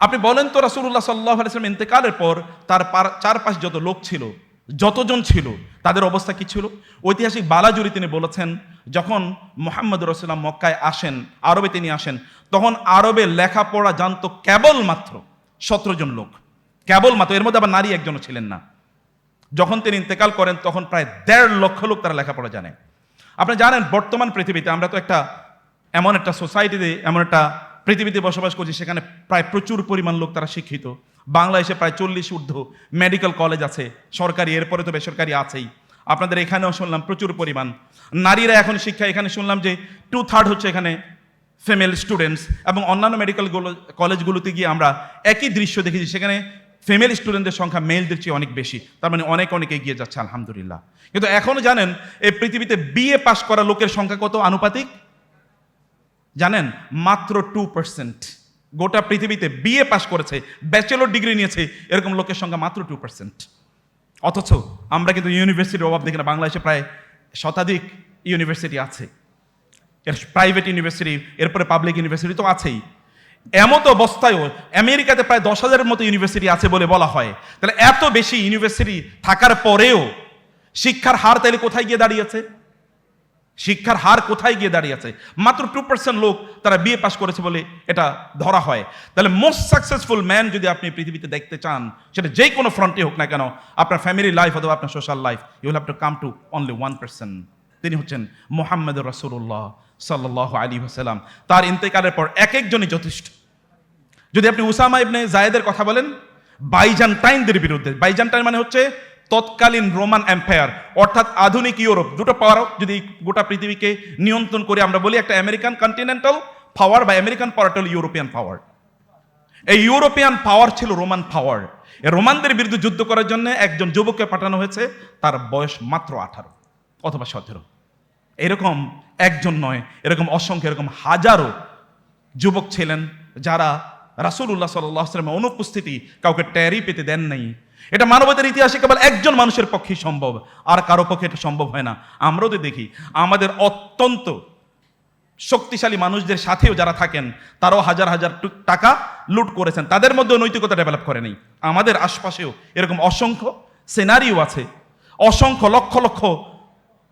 আপনি বলেন তো রাসুল্লাহ সাল্লাহ আলাইসলাম ইন্তেকালের পর তার চারপাশ যত লোক ছিল, যতজন ছিল, তাদের অবস্থা কি ছিল? ঐতিহাসিক বালাজুরি তিনি বলেছেন, যখন মোহাম্মদ রসুল্লাম মক্কায় আসেন, আরবে তিনি আসেন, তখন আরবে লেখাপড়া জানতো কেবলমাত্র সতেরো জন লোক। কেবলমাত্র, এর মধ্যে আবার নারী একজনও ছিলেন না। যখন তিনি ইন্তেকাল করেন, তখন প্রায় দেড় লক্ষ লোক তারা লেখাপড়া জানে। আপনি জানেন, বর্তমান পৃথিবীতে আমরা তো একটা, এমন একটা সোসাইটিতে এমন একটা পৃথিবীতে বসবাস করছি, সেখানে প্রায় প্রচুর পরিমাণ লোক তারা শিক্ষিত। বাংলাদেশে প্রায় চল্লিশ ঊর্ধ্ব মেডিকেল কলেজ আছে, সরকারি, এরপরে তো বেসরকারি আছেই। আপনাদের এখানেও শুনলাম প্রচুর পরিমাণ। নারীরা এখন শিক্ষা, এখানে শুনলাম যে টু থার্ড হচ্ছে এখানে ফিমেল স্টুডেন্টস এবং অন্যান্য মেডিকেল কলেজগুলোতে গিয়ে আমরা একই দৃশ্য দেখেছি, সেখানে ফিমেল স্টুডেন্টদের সংখ্যা মেলদের চেয়ে অনেক বেশি। তার মানে অনেক অনেক এগিয়ে যাচ্ছে, আলহামদুলিল্লাহ। কিন্তু এখনও জানেন, এই পৃথিবীতে বিএ পাশ করা লোকের সংখ্যা কত আনুপাতিক? জানেন, মাত্র টু পার্সেন্ট গোটা পৃথিবীতে বিএ পাশ করেছে ব্যাচেলর ডিগ্রি নিয়েছে, এরকম লোকের সংখ্যা মাত্র টু পার্সেন্ট অথচ আমরা কিন্তু ইউনিভার্সিটির অভাব দেখি না, বাংলাদেশে প্রায় শতাধিক ইউনিভার্সিটি আছে। এর প্রাইভেট ইউনিভার্সিটি এরপরে পাবলিক ইউনিভার্সিটি তো আছেই। এমত অবস্থায়ও আমেরিকাতে প্রায় দশ হাজারের মতো ইউনিভার্সিটি আছে বলে বলা হয়। তাহলে এত বেশি ইউনিভার্সিটি থাকার পরেও শিক্ষার হার তাহলে কোথায় গিয়ে দাঁড়িয়েছে? শিক্ষার হার কোথায় গিয়ে দাঁড়িয়েছে মাত্র টু পার্সেন্ট লোক তারা বিএ পাশ করেছে বলে এটা ধরা হয়। তাহলে মোস্ট সাকসেসফুল ম্যান যদি আপনি পৃথিবীতে দেখতে চান, সেটা যে কোনো ফ্রন্টে হোক না কেন, আপনার ফ্যামিলি লাইফ অথবা আপনার social life you have to come to only one person তিনি হচ্ছেন মোহাম্মদ রসুল্লাহ সাল্লাহ আলী হাসালাম তার ইন্তেকালের পর এক একজনই যথেষ্ট। যদি আপনি উসামা ইবনে জায়েদের কথা বলেন বাইজান্টাইনদের বিরুদ্ধে বাইজান্টাইন মানে হচ্ছে তৎকালীন রোমান এম্পায়ার, অর্থাৎ আধুনিক ইউরোপ, দুটো পাওয়ার যদি গোটা পৃথিবীকে নিয়ন্ত্রণ করে আমরা বলি, একটা আমেরিকান কন্টিনেন্টাল পাওয়ার বা আমেরিকান পাওয়ার ইউরোপিয়ান পাওয়ার এই ইউরোপিয়ান পাওয়ার ছিল রোমান পাওয়ার এই রোমানদের বিরুদ্ধে যুদ্ধ করার জন্য একজন যুবককে পাঠানো হয়েছে, তার বয়স মাত্র আঠারো অথবা সতেরো। এরকম একজন নয়, এরকম অসংখ্য, এরকম হাজারো যুবক ছিলেন যারা রাসুল্লাহ সাল্লামের অনুপস্থিতি কাউকে ট্যারি পেতে দেন নাই। এটা মানবতার ইতিহাসে কেবল একজন মানুষের পক্ষে সম্ভব, আর কারও পক্ষে এটা সম্ভব হয় না। আমরাও তো দেখি, আমাদের অত্যন্ত শক্তিশালী মানুষদের সাথেও যারা থাকেন, তারাও হাজার হাজার টাকা লুট করেছেন। তাদের মধ্যেও নৈতিকতা ডেভেলপ করে নেই। আমাদের আশপাশেও এরকম অসংখ্য সেনারিও আছে। অসংখ্য লক্ষ লক্ষ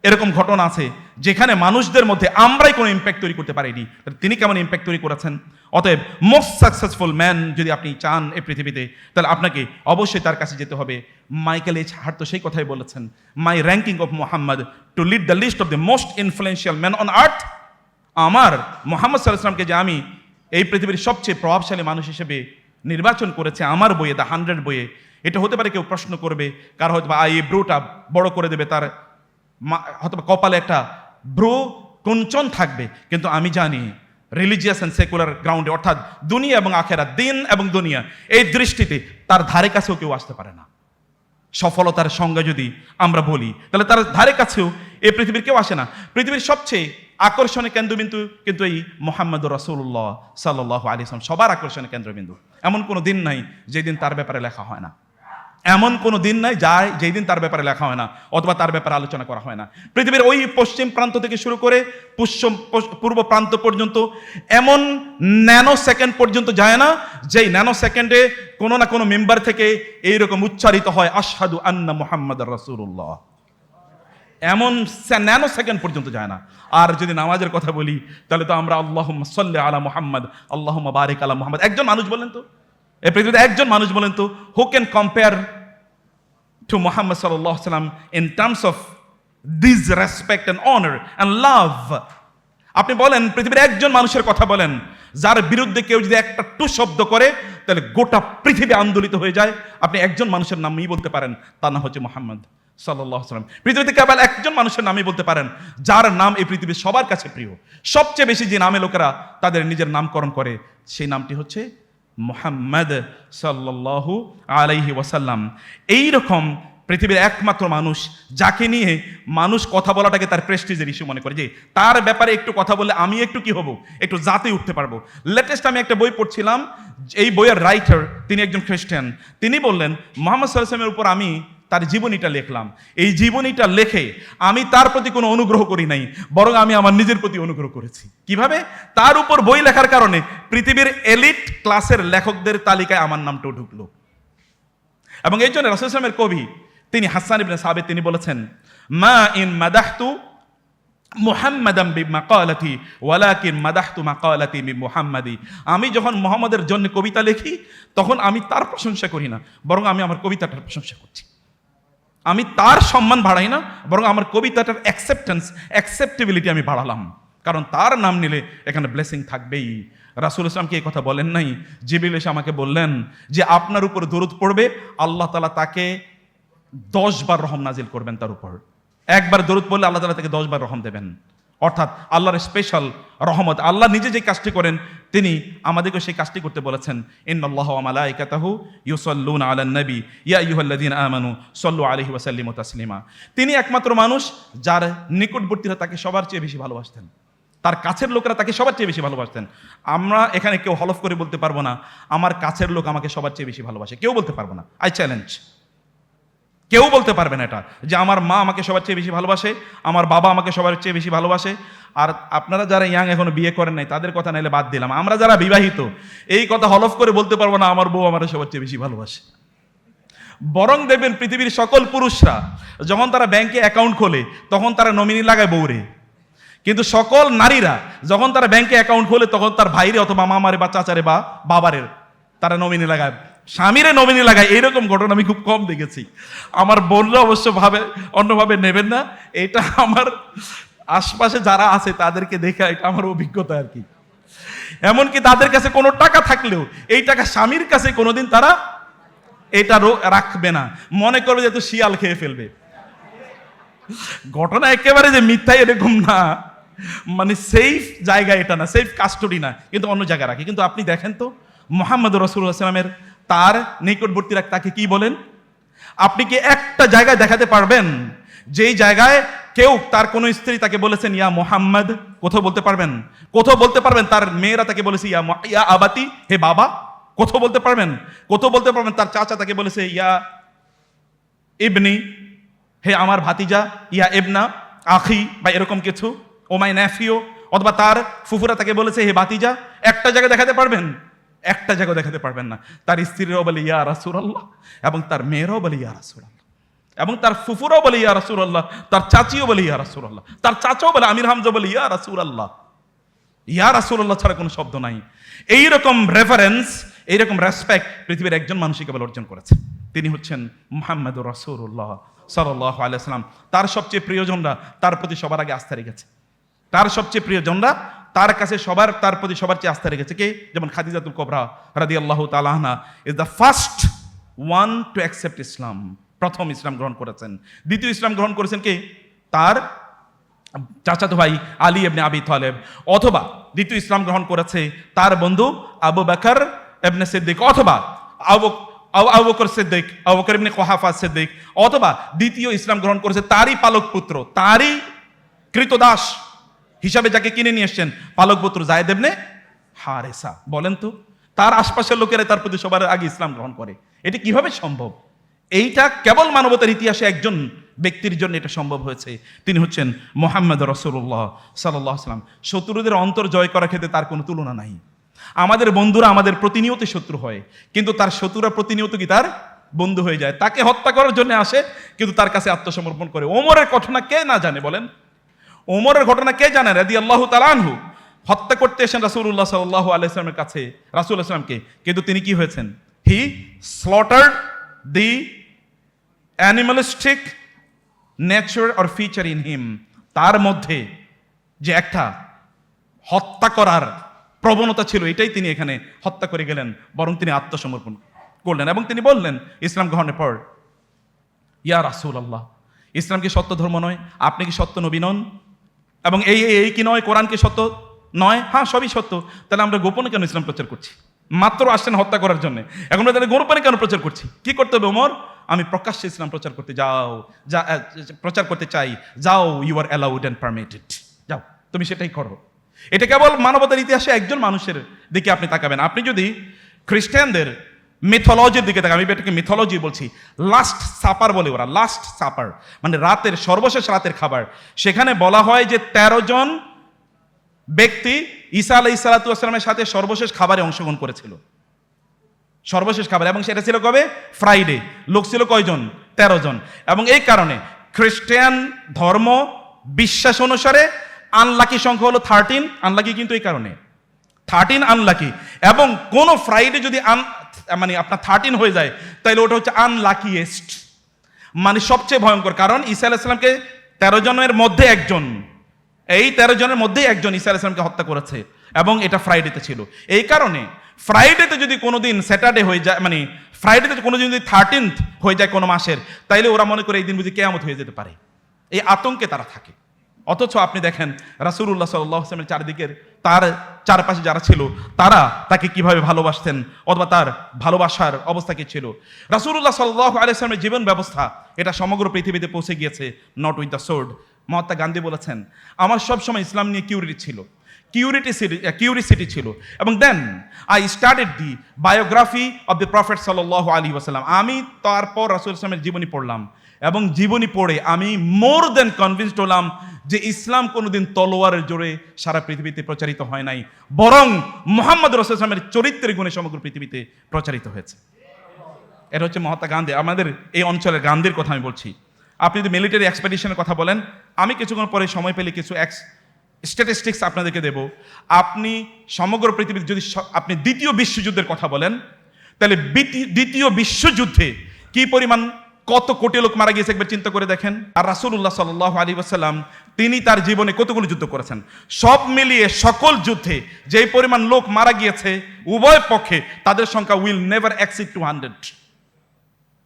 এরকম ঘটনা আছে, যেখানে মানুষদের মধ্যে আমরাই কোনো ইম্প্যাক্ট তৈরি করতে পারিনি। তিনি কেমন ইম্প্যাক্ট তৈরি করেছেন? অতএব মোস্ট সাকসেসফুল ম্যান যদি আপনি চান এই পৃথিবীতে, তাহলে আপনাকে অবশ্যই তার কাছে যেতে হবে। মাইকেল এইচ হার্ট তো সেই কথাই বলেছেন my ranking of Muhammad to lead the list of the most influential man on earth আমার মোহাম্মদ সাল্লাহামকে যে আমি এই পৃথিবীর সবচেয়ে প্রভাবশালী মানুষ হিসেবে নির্বাচন করেছে, আমার বইয়ে দ্য হান্ড্রেড বইয়ে, এটা হতে পারে কেউ প্রশ্ন করবে, কার হয়তো বা এই ব্রুটা বড় করে দেবে তার হয়তো কপালে একটা ব্রু কুঞ্চন থাকবে। কিন্তু আমি জানি রিলিজিয়াস অ্যান্ড সেকুলার গ্রাউন্ডে অর্থাৎ দুনিয়া এবং আখেরা দিন এবং দুনিয়া, এই দৃষ্টিতে তার ধারে কাছেও কেউ আসতে পারে না। সফলতার সংজ্ঞা যদি আমরা বলি, তাহলে তার ধারে কাছেও এই পৃথিবীর কেউ আসে না। পৃথিবীর সবচেয়ে আকর্ষণের কেন্দ্রবিন্দু কিন্তু এই মোহাম্মদ রসুল্লাহ সাল্লাহ আলিয়াম সবার আকর্ষণের কেন্দ্রবিন্দু। এমন কোনো দিন নাই যেদিন তার ব্যাপারে লেখা হয় না। এমন কোনো দিন নাই যায় যেই দিন তার ব্যাপারে লেখা হয় না, অথবা তার ব্যাপারে আলোচনা করা হয় না। পৃথিবীর ওই পশ্চিম প্রান্ত থেকে শুরু করে পশ্চিম পূর্ব প্রান্ত পর্যন্ত এমন ন্যানো সেকেন্ড পর্যন্ত যায় না, যেই ন্যানো সেকেন্ডে কোনো না কোনো মেম্বার থেকে এইরকম উচ্চারিত হয়, আশহাদু আন্না মোহাম্মদ রসুল্লাহ এমন ন্যানো সেকেন্ড পর্যন্ত যায় না। আর যদি নামাজের কথা বলি, তাহলে তো আমরা আল্লাহ সাল্লাহ আলা মোহাম্মদ আল্লাহ বারিক আলা মোহাম্মদ। একজন মানুষ বলেন তো? এই পৃথিবীতে একজন মানুষ বলেন তো? Who can compare to Muhammad sallallahu alaihi wasallam in terms of this respect and honor and love. আপনি বলেন, পৃথিবীর একজন মানুষের কথা বলেন, যার বিরুদ্ধে কেউ যদি একটা টু শব্দ করে, তাহলে গোটা পৃথিবী আন্দোলিত হয়ে যায়। আপনি একজন মানুষের নামই বলতে পারেন, তার নাম হচ্ছে মোহাম্মদ সাল্লাহ সাল্লাম পৃথিবীতে কেবল একজন মানুষের নামই বলতে পারেন, যার নাম এই পৃথিবীর সবার কাছে প্রিয়। সবচেয়ে বেশি যে নামে লোকেরা তাদের নিজের নামকরণ করে, সেই নামটি হচ্ছে মোহাম্মদ সাল্লাল্লাহু আলাইহি ওয়াসাল্লাম। এই রকম পৃথিবীর একমাত্র মানুষ, যাকে নিয়ে মানুষ কথা বলাটাকে তার প্রেস্টিজের ইস্যু মনে করে। যে তার ব্যাপারে একটু কথা বললে আমি একটু কি হব? একটু জাতে উঠতে পারব। লেটেস্ট আমি একটা বই পড়ছিলাম, এই বইয়ের রাইটার তিনি একজন খ্রিস্টান তিনি বললেন, মোহাম্মদ সাল্লামের উপর আমি তার জীবনীটা লিখলাম। এই জীবনীটা লেখে আমি তার প্রতি কোনো অনুগ্রহ করি নাই, বরং আমি আমার নিজের প্রতি অনুগ্রহ করেছি। কীভাবে? তার উপর বই লেখার কারণে পৃথিবীর এলিট ক্লাসের লেখকদের তালিকায় আমার নামটাও ঢুকলো। এবং এই জন্য রসুল ইসলামের কবি, তিনি হাসান ইবনে সাবেদ তিনি বলেছেন, মা ইন মাদাহতু মুহাম্মাদাম বি মাকালাতি ওয়ালাকিন মাদাহতু মাকালাতি বি মুহাম্মাদি। আমি যখন মোহাম্মদের জন্য কবিতা লিখি, তখন আমি তার প্রশংসা করি না, বরং আমি আমার কবিতাটার প্রশংসা করছি। আমি তার সম্মান বাড়াই না, বরং আমার কবিতাটার অ্যাকসেপ্টেন্স অ্যাকসেপ্টেবিলিটি আমি বাড়ালাম। কারণ তার নাম নিলে এখানে ব্লেসিং থাকবেই। রাসুল ইসলামকে এই কথা বলেন নাই? জিবিল এসে আমাকে বললেন যে, আপনার উপর দরুদ পড়বে, আল্লাহ তালা তাকে দশবার রহম নাজিল করবেন তার উপর। একবার দরুদ পড়লে আল্লাহ তালা তাকে দশবার রহম দেবেন। অর্থাৎ আল্লাহর স্পেশাল রহমত, আল্লাহ নিজে যে কাজটি করেন, তিনি আমাদেরকে সেই কাজটি করতে বলেছেন। ইন্নাল্লাহ ওয়া মালাইকাতাহু ইউসাল্লুনা আলান নবী। ইয়া আইয়ুহাল্লাযীনা আমানু সাল্লু আলাইহি ওয়া সাল্লিমু তাসলিমা। তিনি একমাত্র মানুষ যার নিকটবর্তীরা তাকে সবার চেয়ে বেশি ভালোবাসতেন। তার কাছের লোকেরা তাকে সবার চেয়ে বেশি ভালোবাসতেন। আমরা এখানে কেউ হলফ করে বলতে পারব না, আমার কাছের লোক আমাকে সবার চেয়ে বেশি ভালোবাসে। কেউ বলতে পারব না। আই চ্যালেঞ্জ কেউ বলতে পারবে না এটা, যে আমার মা আমাকে সবার চেয়ে বেশি ভালোবাসে, আমার বাবা আমাকে সবার চেয়ে বেশি ভালোবাসে। আর আপনারা যারা ইয়াং এখনও বিয়ে করেন নাই, তাদের কথা নাইলে বাদ দিলাম। আমরা যারা বিবাহিত, এই কথা হলফ করে বলতে পারব না, আমার বউ আমার সবার চেয়ে বেশি ভালোবাসে। বরং দেখবেন পৃথিবীর সকল পুরুষরা, যখন তারা ব্যাংকে অ্যাকাউন্ট খোলে, তখন তারা নমিনি লাগায় বউরে। কিন্তু সকল নারীরা, যখন তারা ব্যাংকে অ্যাকাউন্ট খোলে, তখন তার ভাইরে অথবা মামারে বা চাচারে বা বাবারের তারা নমিনি লাগায়। স্বামীরে নমিনি লাগায়, এইরকম ঘটনা আমি খুব কম দেখেছি। আমার বোনরা অবশ্য ভাবে, অন্যভাবে নেবেন না, এটা আমার আশপাশে যারা আছে তাদেরকে দেখে এটা আমার অভিজ্ঞতা আর কি। এমনকি তাদের কাছে কোনো টাকা থাকলেও, এই টাকা স্বামীর কাছে কোনোদিন তারা এটা রাখবে না। মনে করবে যে তো শিয়াল খেয়ে ফেলবে। ঘটনা একেবারে যে মিথ্যা এরকম না। মানে সেফ জায়গা এটা না সেফ কাস্টডি না, কিন্তু অন্য জায়গায় রাখে। কিন্তু আপনি দেখেন তো, মোহাম্মদ রসুলামের তার নিকটবর্তীরা তাকে কি বলেন? আপনি কি একটা জায়গায় দেখাতে পারবেন? যেই জায়গায় কেউ তার কোনো স্ত্রী তাকে বলেছেন, ইয়া মোহাম্মদ কোথাও বলতে পারবেন? কোথাও বলতে পারবেন, তার মেয়েরা তাকে বলেছে, ইয়া ইয়া আবাতি, হে বাবা কোথাও বলতে পারবেন? কোথাও বলতে পারবেন, তার চাচা তাকে বলেছে, ইয়া ইবনি, হে আমার ভাতিজা, ইয়া এবনা আখি বা এরকম কিছু, ও মাই ন্যাফিও অথবা তার ফুফুরা তাকে বলেছে, হে ভাতিজা, একটা জায়গায় দেখাতে পারবেন? একটা জায়গা দেখাতে পারবেন না। তার স্ত্রীরাও বলে, ইয়া রাসুর আল্লাহ এবং তার মেয়েরাও বলে, ইয়া রাসুর আল্লাহ এবং তার ফুফুরাও বলে, ইয়া রাসুর আল্লাহ তার চাচিও বলে, ইয়া রাসুর আল্লাহ তার চাচাও বলে, আমির হামজা বলে, ইয়া রাসুর আল্লাহ ইয়া রাসুল্লাহ ছাড়া কোনো শব্দ নাই। এইরকম রেফারেন্স এইরকম রেসপেক্ট পৃথিবীর একজন মানুষই কেবল অর্জন করেছে। তিনি হচ্ছেন মোহাম্মদ রাসুল্লাহ সাল্লাহ আলাইসালাম তার সবচেয়ে প্রিয়জনরা তার প্রতি সবার আগে আস্থা রেখেছে। তার সবচেয়ে প্রিয়জনরা তার কাছে সবার, তার প্রতি সবার চেয়ে আস্থা রেখেছে কে? যেমন খাদিজাতুল কবরা রাদি আল্লাহ তালাহনা is the first one to accept Islam প্রথম ইসলাম গ্রহণ করেছেন। দ্বিতীয় ইসলাম গ্রহণ করেছেন কে? তার চাচাতো ভাই আলী এবনে আবি তালেব। অথবা দ্বিতীয় ইসলাম গ্রহণ করেছে তার বন্ধু আবু বাকর এবনে সিদ্দিক। অথবা আবু আবু আবু সিদ্দিক, আবু বকর ইবনে কোহাফা সিদ্দিক। অথবা দ্বিতীয় ইসলাম গ্রহণ করেছে তারই পালক পুত্র, তারই কৃতদাস। হিসাবে যাকে কিনে নিয়ে এসছেন পালক পুত্র জায়দ এবনে হারেসা। বলেন তো, তার আশপাশের লোকেরা তার প্রতি সবার আগে ইসলাম গ্রহণ করে। এটি কীভাবে সম্ভব? এইটা কেবল মানবতার ইতিহাসে একজন ব্যক্তির জন্য এটা সম্ভব হয়েছে। তিনি হচ্ছেন মোহাম্মদ রসুল্লাহ সাল্লাহ সাল্লাম। শত্রুদের অন্তর জয় করার ক্ষেত্রে তার কোনো তুলনা নাই। আমাদের বন্ধুরা আমাদের প্রতিনিয়ত শত্রু হয়, কিন্তু তার শত্রুরা প্রতিনিয়ত কি তার বন্ধু হয়ে যায়। তাকে হত্যা করার জন্য আসে, কিন্তু তার কাছে আত্মসমর্পণ করে। ওমরের ঘটনা কে না জানে বলেন? ওমরের ঘটনা কে জানেন রাদি আল্লাহ তালানহু হত্যা করতে এসেন রাসুল্লাহ সাল্লাহ আলাইসলামের কাছে। রাসুল ইসলামকে কিন্তু তিনি কি হয়েছেন? He slaughtered the animalistic nature or feature in him তার মধ্যে যে একটা হত্যা করার প্রবণতা ছিল, এটাই তিনি এখানে হত্যা করে গেলেন, বরং তিনি আত্মসমর্পণ করলেন এবং তিনি বললেন, ইসলাম গ্রহণের পর, ইয়া রাসুল আল্লাহ ইসলাম কি সত্য ধর্ম নয়? আপনি কি সত্য নবী নন? এবং এই, এই- কি নয়? কোরআন কি সত্য নয়? হ্যাঁ সবই সত্য। তাহলে আমরা গোপনে কেন ইসলাম প্রচার করছি? মাত্র আসছেন হত্যা করার জন্য। এখন আমরা তাহলে গোপনে কেন প্রচার করছি? কি করতে হবে, ওমর? আমি প্রকাশ্যে ইসলাম প্রচার করতে যাও, যা প্রচার করতে চাই। যাও you are allowed and permitted যাও, তুমি সেটাই করো। এটা কেবল মানবতার ইতিহাসে একজন মানুষের দিকে আপনি তাকাবেন। আপনি যদি খ্রিস্টানদের মিথোলজির দিকে থাকে আমি এটাকে মিথোলজি বলছি। লাস্ট সাপার বলে ওরা লাস্ট সাপার মানে রাতের, সর্বশেষ রাতের খাবার। সেখানে বলা হয় যে তেরো জন ব্যক্তি ঈসা আলাই সালাতামের সাথে সর্বশেষ খাবারে অংশগ্রহণ করেছিল। সর্বশেষ খাবার। এবং সেটা ছিল কবে? ফ্রাইডে লোক ছিল কয়জন? তেরো জন। এবং এই কারণে খ্রিস্টান ধর্ম বিশ্বাস অনুসারে আনলাকি সংখ্যা হলো থার্টিন আনলাকি কিন্তু এই কারণে। থার্টিন আনলাকি এবং কোন ফ্রাইডে যদি আন মানে আপনার থার্টিন হয়ে যায় তাহলে ওটা হচ্ছে আনলাকিয়েস্ট মানে সবচেয়ে ভয়ঙ্কর, কারণ ঈসা আলাইসালামকে তেরো জনের মধ্যে একজন। এই তেরো জনের মধ্যেই একজন ঈসা আলাইসালামকে হত্যা করেছে, এবং এটা ফ্রাইডেতে ছিল। এই কারণে ফ্রাইডেতে যদি কোনো দিন স্যাটারডে হয়ে যায় মানে ফ্রাইডেতে কোনো দিন যদি থার্টিনথ হয়ে যায় কোনো মাসের, তাইলে ওরা মনে করে এই দিন বুঝি কেয়ামত হয়ে যেতে পারে। এই আতঙ্কে তারা থাকে। অথচ আপনি দেখেন রাসুল্লাহ সাল্লামের চারিদিকের তার চারপাশে যারা ছিল, তারা তাকে কীভাবে ভালোবাসতেন অথবা তার ভালোবাসার অবস্থা কি ছিল? রাসুল্লাহ সাল্লাহ আলিয়ামের জীবন ব্যবস্থা, এটা সমগ্র পৃথিবীতে পৌঁছে গিয়েছে not with the sword Mahatma Gandhi বলেছেন, আমার সবসময় ইসলাম নিয়ে কিউরিটি ছিল কিউরিটি কিউরিসিটি ছিল। এবং then I started the biography of the prophet সাল্লাহ আলী ওয়াসাল্লাম। আমি তারপর রাসুল ইসলামের জীবনী পড়লাম। এবং জীবনী পড়ে আমি মোর দেন কনভিন্সড হলাম যে ইসলাম কোনোদিন তলোয়ারের জোরে সারা পৃথিবীতে প্রচারিত হয় নাই, বরং মোহাম্মদ রসুল ইসলামের চরিত্রের গুণে সমগ্র পৃথিবীতে প্রচারিত হয়েছে। এটা হচ্ছে মহাত্মা গান্ধী। আমাদের এই অঞ্চলের গান্ধীর কথা আমি বলছি। আপনি যদি মিলিটারি এক্সপেডিশনের কথা বলেন, আমি কিছুক্ষণ পরে সময় পেলে কিছু এক্স স্ট্যাটিস্টিক্স আপনাদেরকে দেব। আপনি সমগ্র পৃথিবীতে যদি আপনি দ্বিতীয় বিশ্বযুদ্ধের কথা বলেন, তাহলে দ্বিতীয় বিশ্বযুদ্ধে কি পরিমাণ কত কোটি লোক মারা গিয়েছে একবার চিন্তা করে দেখেন। আর রাসূলুল্লাহ সাল্লাহ আলী ওয়াসাল্লাম, তিনি তার জীবনে কতগুলো যুদ্ধ করেছেন? সব মিলিয়ে সকল যুদ্ধে যেই পরিমাণ লোক মারা গিয়েছে, উভয় পক্ষে তাদের সংখ্যা will never exceed two hundred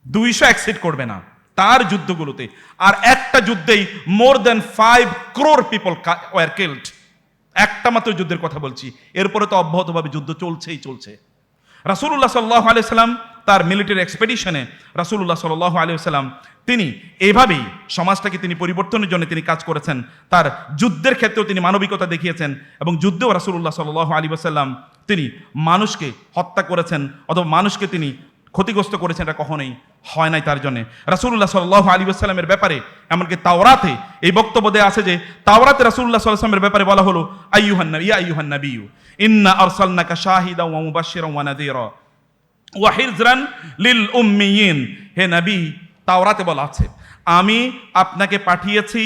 দুইশো অ্যাক্সিড করবে না তার যুদ্ধগুলোতে। আর একটা যুদ্ধেই more than five crore people were killed একটা মাত্র যুদ্ধের কথা বলছি। এরপরে তো অব্যাহতভাবে যুদ্ধ চলছেই চলছে। রাসূলুল্লাহ সাল্লাহ আলি সাল্লাম তার মিলিটারি এক্সপেডিশনে রাসূলুল্লাহ সাল্লাহ আলি সাল্লাম তিনি এইভাবেই সমাজটাকে তিনি পরিবর্তনের জন্য তিনি কাজ করেছেন। তার যুদ্ধের ক্ষেত্রেও তিনি মানবিকতা দেখিয়েছেন এবং যুদ্ধেও রাসূলুল্লাহ সাল্লাহ আলী সাল্লাম তিনি মানুষকে হত্যা করেছেন অথবা মানুষকে তিনি ক্ষতিগ্রস্ত করেছেন এটা কখনোই হয় নাই তার জন্য। রাসূলুল্লাহ সাল্লাহ আলী আসসালামের ব্যাপারে এমনকি তাওরাতে এই বক্তব্য দেয়া আছে যে তাওরাতে আলাইহি ওয়াসাল্লামের ব্যাপারে বলা হলো আইয়ুহান নবী ইয়া আইয়ুহান নবিয়্যু ইন্না আরসালনাকা শাহিদা ওয়া মুবাশশিরান ওয়া নাযীরা ওয়া হিজরান লিল উম্মিয়িন। হে নবী, তাওরাতে বলা আছে, আমি আপনাকে পাঠিয়েছি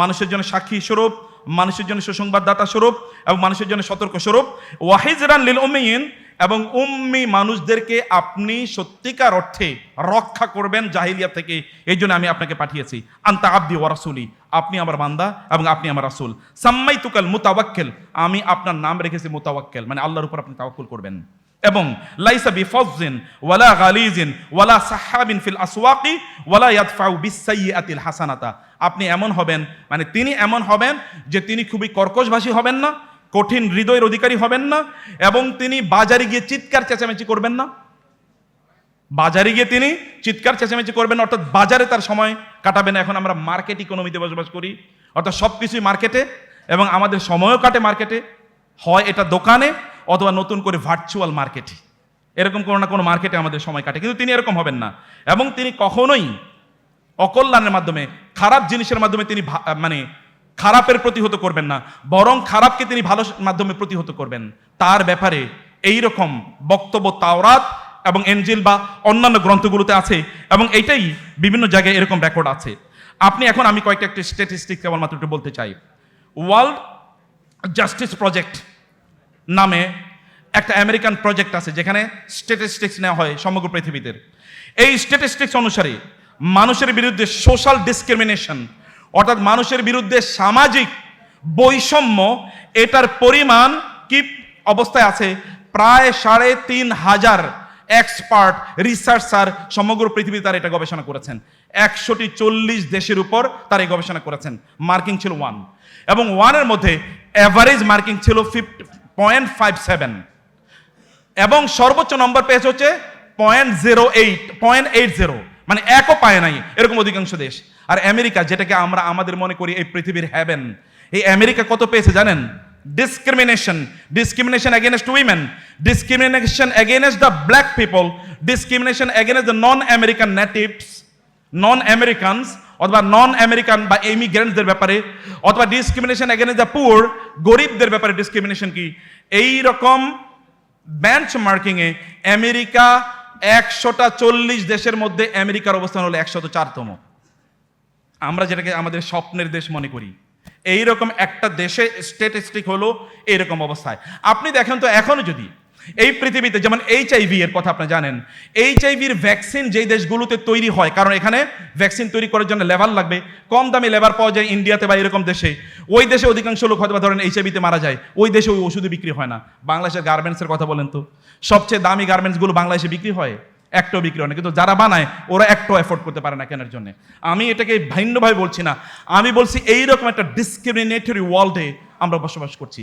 মানুষের জন্য সাক্ষী স্বরূপ, মানুষের জন্য সুসংবাদদাতা স্বরূপ এবং মানুষের জন্য সতর্ক স্বরূপ। ওয়াহিজরান লিল উম্মিয়িন এবং উম্মি মানুষদেরকে আপনি সত্যিকার অর্থে রক্ষা করবেন জাহিলিয়া থেকে, এই জন্য আমি আপনাকে পাঠিয়েছি। আন্তা আব্দি ওয়া রাসূলি, আপনি আমার বান্দা এবং আপনি আমার রাসূল। সাম্মাই তুকাল আমি আপনার নাম রেখেছি মুতাওয়াক্কেল মানে আল্লাহর উপর আপনি তাওয়াক্কুল করবেন। এবং লাইসা বিফজিন ওয়ালা গালিজিন ওয়ালা সাহাবিন ফিল আসওয়াকি ওয়ালা ইয়াদফাউ বিসাইয়্যাতিল হাসানাতা। আপনি এমন হবেন মানে তিনি এমন হবেন যে তিনি খুবই কর্কশভাষী হবেন না, কঠিন হৃদয়ের অধিকারী হবেন না, এবং তিনি বাজারে গিয়ে চিৎকার চেঁচামেচি করবেন না। বাজারে গিয়ে তিনি চিৎকার চেঁচামেচি করবেন, অর্থাৎ বাজারে তার সময় কাটাবেন। এখন আমরা মার্কেট ইকোনমিতে বসবাস করি, অর্থাৎ সব কিছুই মার্কেটে, এবং আমাদের সময়ও কাটে মার্কেটে। হয় এটা দোকানে অথবা নতুন করে ভার্চুয়াল মার্কেটে এরকম কোনো না কোনো মার্কেটে আমাদের সময় কাটে, কিন্তু তিনি এরকম হবেন না। এবং তিনি কখনোই অকল্যাণের মাধ্যমে, খারাপ জিনিসের মাধ্যমে তিনি মানে খারাপের প্রতিহত করবেন না, বরং খারাপকে তিনি ভালো মাধ্যমে প্রতিহত করবেন। তার ব্যাপারে এই রকম বক্তব্য তাওরাত এবং এনজিল বা অন্যান্য গ্রন্থগুলোতে আছে, এবং এইটাই বিভিন্ন জায়গায় এরকম রেকর্ড আছে। আপনি এখন আমি কয়েকটা একটা স্ট্যাটিস্টিক কেবলমাত্র একটু বলতে চাই। ওয়ার্ল্ড জাস্টিস প্রজেক্ট নামে একটা আমেরিকান প্রজেক্ট আছে, যেখানে স্ট্যাটিস্টিক্স নেওয়া হয় সমগ্র পৃথিবীতে। এই স্ট্যাটিস্টিক্স অনুসারে মানুষের বিরুদ্ধে সোশ্যাল ডিসক্রিমিনেশন অর্থাৎ মানুষের বিরুদ্ধে সামাজিক বৈষম্য, এটার পরিমাণ কি অবস্থায় আছে? প্রায় সাড়ে তিন হাজার এক্সপার্ট রিসার্চার সমগ্র পৃথিবী তার এটা গবেষণা করেছেন। একশোটি চল্লিশ দেশের উপর তার এই গবেষণা করেছেন। মার্কিং ছিল ওয়ান এবং ওয়ানের মধ্যে অ্যাভারেজ মার্কিং ছিল ফিফটি পয়েন্ট ফাইভ সেভেন এবং সর্বোচ্চ নম্বর পেয়েছে হচ্ছে point zero eight point eight zero মানে একও পায় নাই এরকম অধিকাংশ দেশ আর আমেরিকা যেটাকে আমরা আমাদের মনে করি এই পৃথিবীর হ্যাভেন এই আমেরিকা কত পেয়েছে জানেন discrimination discrimination against women discrimination against the black people discrimination against the non-american natives non Americans অথবা নন আমেরিকান বা ইমিগ্রেন্টসদের ব্যাপারে, অথবা ডিসক্রিমিনেশন এগেনস্ট দ্য পুয়ার গরিবদের ব্যাপারে ডিসক্রিমিনেশন কি? এই রকম বেঞ্চ মার্কিংয়ে আমেরিকা একশোটা চল্লিশ দেশের মধ্যে আমেরিকার অবস্থান হলো একশত চারতম। আমরা যেটাকে আমাদের স্বপ্নের দেশ মনে করি। এই রকম একটা দেশে স্ট্যাটিস্টিক হলো এইরকম অবস্থায়। আপনি দেখেন তো এখনও যদি এই পৃথিবীতে যেমন এইচ এর কথা আপনি জানেন এইচ আইভির ভ্যাকসিন যেই দেশগুলোতে তৈরি হয়, কারণ এখানে ভ্যাকসিন তৈরি করার জন্য লেবার লাগবে, কম দামে লেবার পাওয়া যায় ইন্ডিয়াতে বা এরকম দেশে। ওই দেশে অধিকাংশ লোক হয়তো ধরেন এইচ আইভিতে মারা যায়, ওই দেশে ওই ওষুধ বিক্রি হয় না। বাংলাদেশের গার্মেন্টসের কথা বলেন তো। সবচেয়ে দামি গার্মেন্টসগুলো বাংলাদেশে বিক্রি হয়, একটাও বিক্রি হয় না। কিন্তু যারা বানায়, ওরা একটাও এফোর্ড করতে পারে না কেনার জন্য। আমি এটাকে ভিন্নভাবে বলছি না, আমি বলছি এইরকম একটা ডিসক্রিমিনেটরি ওয়ার্ল্ডে আমরা বসবাস করছি।